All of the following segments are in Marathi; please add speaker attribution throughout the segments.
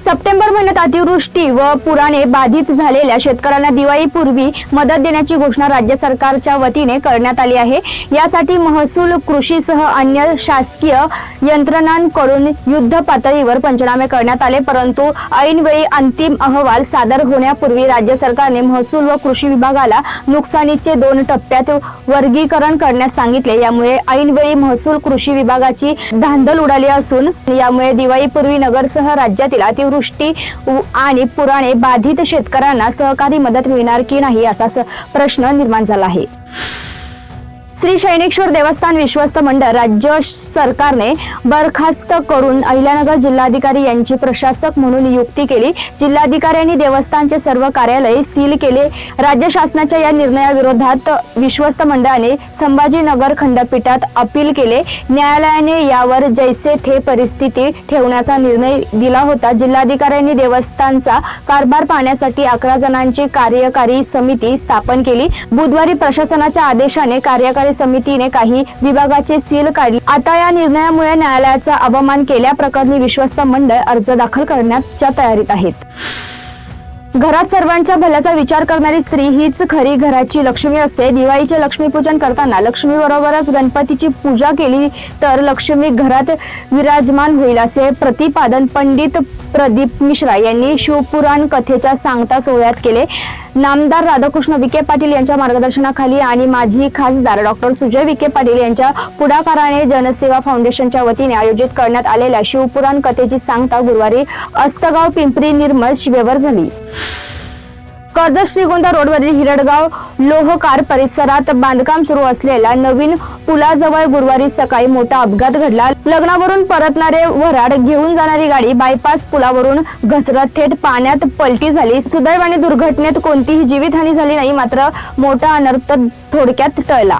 Speaker 1: सप्टेंबर महिन्यात अतिवृष्टी व पुराने बाधित झालेल्या शेतकऱ्यांना दिवाळीपूर्वी मदत देण्याची घोषणा राज्य सरकारच्या वतीने करण्यात आली आहे. यासाठी महसूल कृषीसह अन्य शासकीय यंत्रणांकडून युद्ध पातळीवर पंचनामे करण्यात आले परंतु ऐनवेळी अंतिम अहवाल सादर होण्यापूर्वी राज्य सरकारने महसूल व कृषी विभागाला नुकसानीचे दोन टप्प्यात वर्गीकरण करण्यास सांगितले. यामुळे ऐनवेळी महसूल कृषी विभागाची धांदल उडाली असून यामुळे दिवाळीपूर्वी नगरसह राज्यातील अतिवृष्टी आणि पुराने बाधित शेतकऱ्यांना सहकारी मदत मिळणार की नाही असा प्रश्न निर्माण झाला आहे. श्री शैनेश्वर देवस्थान विश्वस्त मंडळ राज्य सरकारने बरखास्त करून अहिल्यानगर जिल्हाधिकारी यांची प्रशासक म्हणून नियुक्ती केली. जिल्हाधिकाऱ्यांनी देवस्थानचे सर्व कार्यालय सील केले. राज्य शासनाच्या या निर्णयाविरोधात विश्वस्त मंडळाने संभाजीनगर खंडपीठात अपील केले. न्यायालयाने यावर जैसे थे परिस्थिती ठेवण्याचा निर्णय दिला होता. जिल्हाधिकाऱ्यांनी देवस्थानचा कारभार पाहण्यासाठी अकरा जणांची कार्यकारी समिती स्थापन केली. बुधवारी प्रशासनाच्या आदेशाने कार्यकारी समितीने काही विभागाचे सील काढले. आता या निर्णयामुळे न्यायालयाचा अवमान केल्याप्रकरणी विश्वस्त मंडळ अर्ज दाखल करण्याच्या तयारीत आहेत. घरात सर्वांच्या भल्याचा विचार करणारी स्त्री हीच खरी घराची लक्ष्मी असते. दिवाळीचे लक्ष्मीपूजन करताना लक्ष्मी बरोबरच गणपतीची पूजा केली तर लक्ष्मी घरात विराजमान होईल असे प्रतिपादन पंडित प्रदीप मिश्रा यांनी शिवपुराण कथेच्या सांगता सोहळ्यात केले. नामदार राधाकृष्ण विखे पाटील यांच्या मार्गदर्शनाखाली आणि माजी खासदार डॉक्टर सुजय विखे पाटील यांच्या पुढाकाराने जनसेवा फाउंडेशनच्या वतीने आयोजित करण्यात आलेल्या शिवपुराण कथेची सांगता गुरुवारी अस्तगाव पिंपरी निर्मळ शिवेवर झाली. कर्जत श्रीगोंदा रोडवरील हिरडगाव लोहकार परिसरात बांधकाम सुरू असलेल्या नवीन पुलाजवळ गुरुवारी सकाळी मोठा अपघात घडला. लग्नावरून परतणारे वराड घेऊन जाणारी गाडी बायपास पुलावरून घसरत थेट पाण्यात पलटी झाली. सुदैवाने दुर्घटनेत कोणतीही जीवितहानी झाली नाही मात्र मोठा अनर्थ थोडक्यात टळला.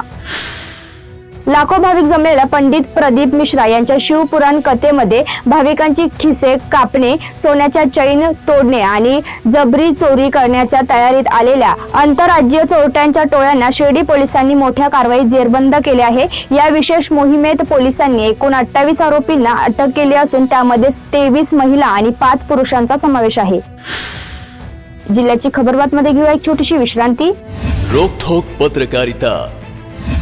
Speaker 1: लाखो भाविक जमलेल्या पंडित प्रदीप मिश्रा यांच्या शिवपुराण कथेमध्ये भाविकांची खिसे कापणे सोन्याच्या चैन तोडणे आणि जबरी चोरी करण्याच्या तयारीत आलेल्या आंतरराज्यीय चोरट्यांच्या टोळ्यांना शिर्डी पोलिसांनी मोठ्या कारवाईत जेरबंद केले आहे. या विशेष मोहिमेत पोलिसांनी एकूण अठ्ठावीस आरोपींना अटक केली असून त्यामध्ये तेवीस महिला आणि पाच पुरुषांचा समावेश आहे. जिल्ह्याची खबरबातमध्ये घेऊया एक छोटीशी विश्रांती.
Speaker 2: रोखोक पत्रकारिता.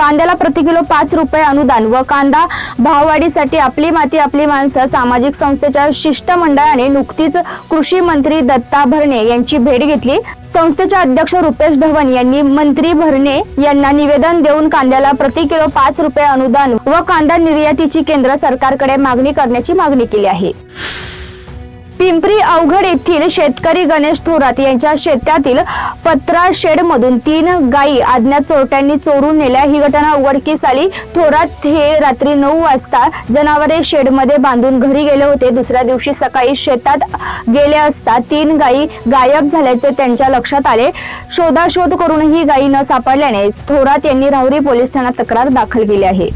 Speaker 1: कांद्याला प्रति किलो पाच रुपये अनुदान व कांदा भाववाढीसाठी आपली माती आपली माणसं सामाजिक संस्थेच्या शिष्टमंडळाने नुकतीच कृषी मंत्री दत्ता भरणे यांची भेट घेतली. संस्थेचे अध्यक्ष रुपेश धवन यांनी मंत्री भरणे यांना निवेदन देऊन कांद्याला प्रति किलो पाच रुपये अनुदान व कांदा निर्यातीची केंद्र सरकारकडे मागणी करण्याची मागणी केली आहे. पिंपरी अवघड येथील शेतकरी गणेश थोरात यांच्या शेतातील पत्रा शेड मधून तीन गायी अज्ञात चोरट्यांनी चोरून नेल्या. ही घटना उघडकीस आली. थोरात हे रात्री नऊ वाजता जनावरे शेडमध्ये बांधून घरी गेले होते. दुसऱ्या दिवशी सकाळी शेतात गेले असता तीन गायी गायब झाल्याचे त्यांच्या लक्षात आले. शोधाशोध करूनही गायी न सापडल्याने थोरात यांनी राहुरी पोलीस ठाण्यात तक्रार दाखल केली आहे.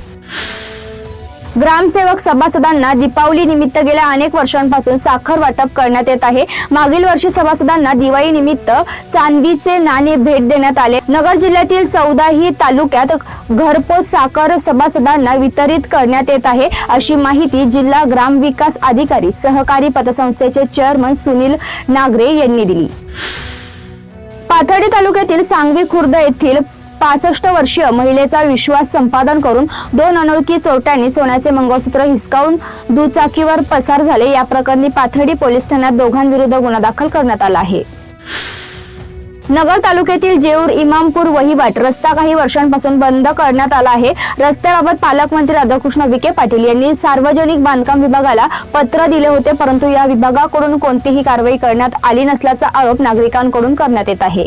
Speaker 1: ग्रामसेवक सभासदांना दीपावली निमित्त गेल्या अनेक वर्षांपासून साखर वाटप करण्यात येत आहे. मागील वर्षी सभासदांना दिवाळी निमित्त चांदीचे नाणे भेट देण्यात आले. नगर जिल्ह्यातील चौदाही तालुक्यात घरपोच साखर सभासदांना वितरित करण्यात येत आहे अशी माहिती जिल्हा ग्राम विकास अधिकारी सहकारी पतसंस्थेचे चेअरमन सुनील नागरे यांनी दिली. पाथर्डी तालुक्यातील सांगवी खुर्द येथील पासष्ट वर्षीय महिलेचा विश्वास संपादन करून दोन अनोळखी चोरट्यांनी सोन्याचे मंगळसूत्र हिसकावून दुचाकीवर पसार झाले. या प्रकरणी पाथर्डी पोलीस ठाण्यात दोघांविरुद्ध गुन्हा दाखल करण्यात आला आहे. नगर तालुक्यातील जेऊर इमामपूर वहिवाट रस्ता काही वर्षांपासून बंद करण्यात आला आहे. रस्त्याबाबत पालकमंत्री राधाकृष्ण विखे पाटील यांनी सार्वजनिक बांधकाम विभागाला पत्र दिले होते परंतु या विभागाकडून कोणतीही कारवाई करण्यात आली नसल्याचा आरोप नागरिकांकडून करण्यात येत आहे.